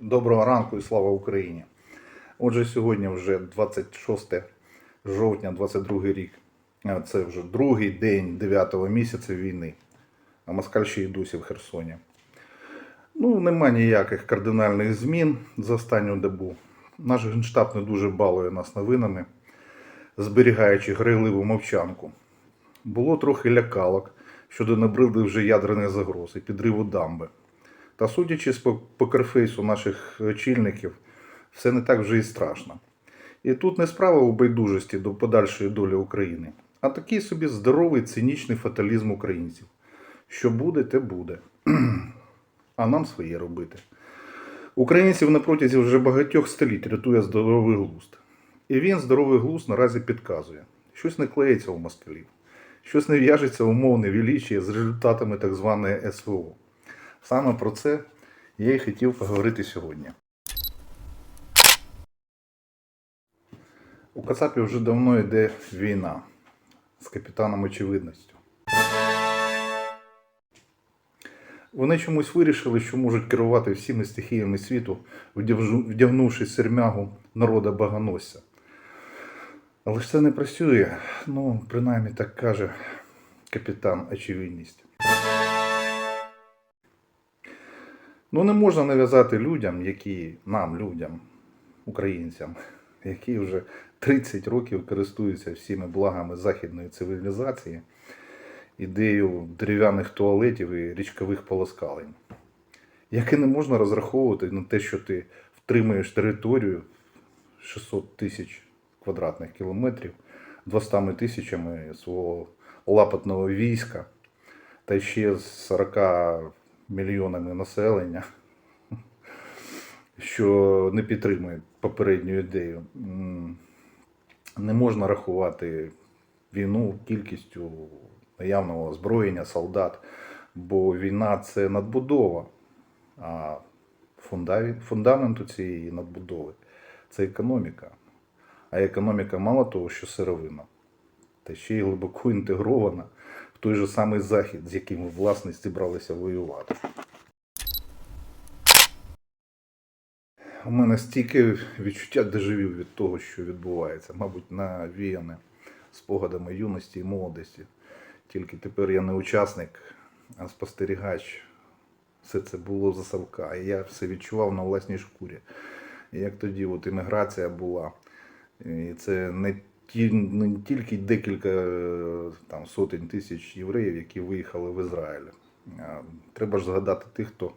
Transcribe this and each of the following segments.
Доброго ранку і слава Україні. Отже, сьогодні вже 26 жовтня 22 рік. Це вже другий день 9-го місяця війни. А москаль ще й досі в Херсоні. Ну, нема ніяких кардинальних змін за останню добу. Наш генштаб не дуже балує нас новинами, зберігаючи грайливу мовчанку. Було трохи лякалок щодо набридли вже ядерних загроз і підриву дамби. Та судячи з покерфейсу наших очільників, все не так вже і страшно. І тут не справа у байдужості до подальшої долі України, а такий собі здоровий цинічний фаталізм українців. Що буде, те буде. А нам своє робити. Українців на протязі вже багатьох століть рятує здоровий глузд. І він здоровий глузд наразі підказує. Щось не клеїться у москалів, щось не в'яжеться умовне величіє з результатами так званої СВО. Саме про це я і хотів поговорити сьогодні. У Кацапі вже давно йде війна з капітаном очевидністю. Вони чомусь вирішили, що можуть керувати всіми стихіями світу, вдягнувши сермягу народа баганосця. Але ж це не працює. Ну, принаймні так каже капітан очевидність. Ну, не можна нав'язати людям, які нам, людям, українцям, які вже 30 років користуються всіми благами західної цивілізації, ідею дерев'яних туалетів і річкових полоскалень. Як і не можна розраховувати на те, що ти втримаєш територію 600 тисяч квадратних кілометрів 200 тисячами свого лапотного війська та ще з 40 мільйонами населення, що не підтримує попередню ідею. Не можна рахувати війну кількістю наявного озброєння, солдат, бо війна це надбудова, а фундамент, фундаменту цієї надбудови це економіка. А економіка мало того, що сировина, та ще й глибоко інтегрована в той же самий захід, з яким ми власне зібралися воювати. У мене стільки відчуття дежавю від того, що відбувається, мабуть, навіяне спогадами юності і молодості. Тільки тепер я не учасник, а спостерігач. Все це було за Савка. І я все відчував на власній шкурі. І як тоді от імміграція була. І це не, ті, не тільки декілька е, там, сотень тисяч євреїв, які виїхали в Ізраїль. Треба ж згадати тих, хто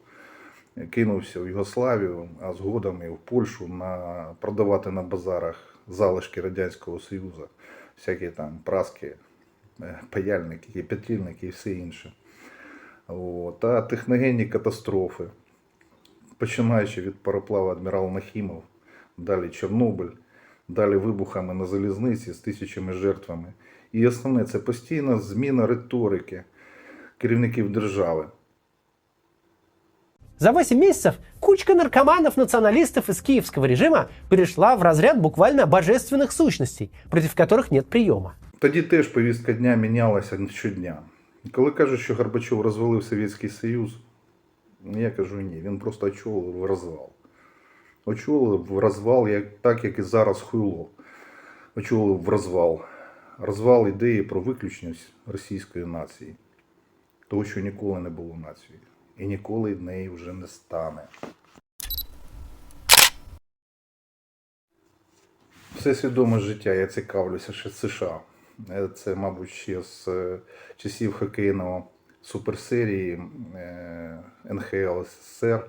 кинувся в Югославію, а згодом і в Польщу на, продавати на базарах залишки Радянського Союзу, всякі там праски, е, паяльники, кипятильники і все інше. От. Та техногенні катастрофи, починаючи від пароплава адмірал Нахімов, далі Чорнобиль, далі вибухами на залізниці з тисячами жертвами. І основне це постійна зміна риторики керівників держави. За 8 месяцев кучка наркоманов-националистов из киевского режима перешла в разряд буквально божественных сущностей, против которых нет приема. Тоді теж повістка дня мінялася щодня. Коли кажуть, що Горбачов розвалив Совєтський Союз, я кажу ні, він просто очолив розвал. Очолив в розвал, як, так як і зараз хуйло. Очолив в розвал. Розвал ідеї про виключність російської нації. Того, що ніколи не було нацією. І ніколи неї вже не стане. Все свідоме життя я цікавлюся ще США. Е, Це, мабуть, ще з е, часів хокейного суперсерії е, НХЛ СССР.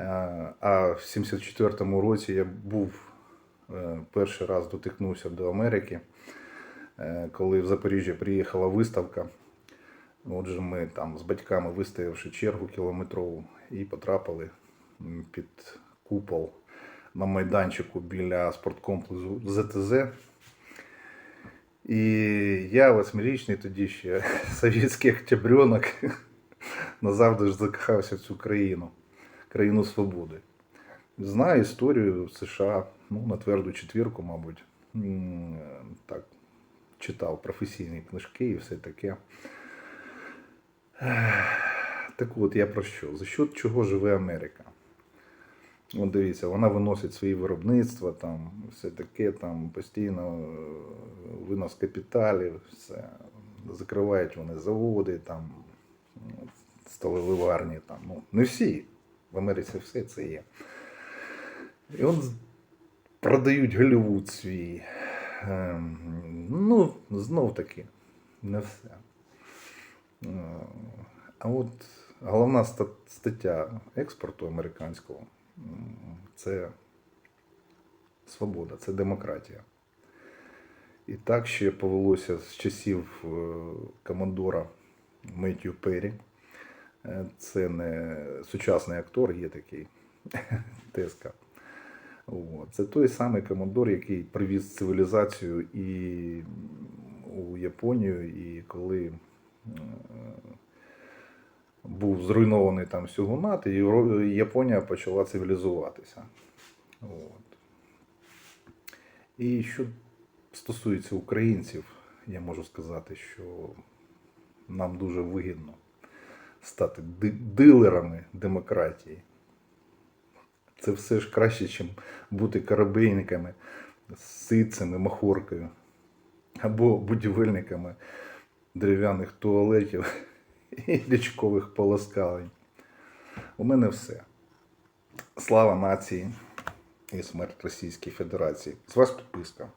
Е, А в 74-му році я був е, перший раз дотикнувся до Америки, е, коли в Запоріжжя приїхала виставка. Отже, ми там з батьками вистоявши чергу кілометрову і потрапили під купол на майданчику біля спорткомплексу ЗТЗ. І я, восьмирічний тоді ще совєтський октябренок, назавжди ж закохався в цю країну, країну свободи. Знаю історію США, ну, на тверду четвірку, мабуть. Так, читав професійні книжки і все таке. Так от я про що? За счет чого живе Америка? От дивіться, вона виносить свої виробництва, там все таке, там постійно е, винос капіталів, все. Закривають вони заводи, там сталеливарні, там. Ну, не всі. В Америці все це є. І от продають Голлівуд свій. Ем, ну, знов таки, не все. Е, А от головна стаття експорту американського це свобода, це демократія. І так ще повелося з часів е, командора Меттью Перрі. Е, Це не сучасний актор, є такий Теска. Це той самий командор, який привіз цивілізацію і у Японію, і коли е, був зруйнований там Сюгунат, і Японія почала цивілізуватися. От. І що стосується українців, я можу сказати, що нам дуже вигідно стати дилерами демократії. Це все ж краще, ніж бути корабейниками, ситцями, махоркою або будівельниками дерев'яних туалетів і річкових полоскалень. У мене все. Слава нації і смерть Російській Федерації. З вас підписка.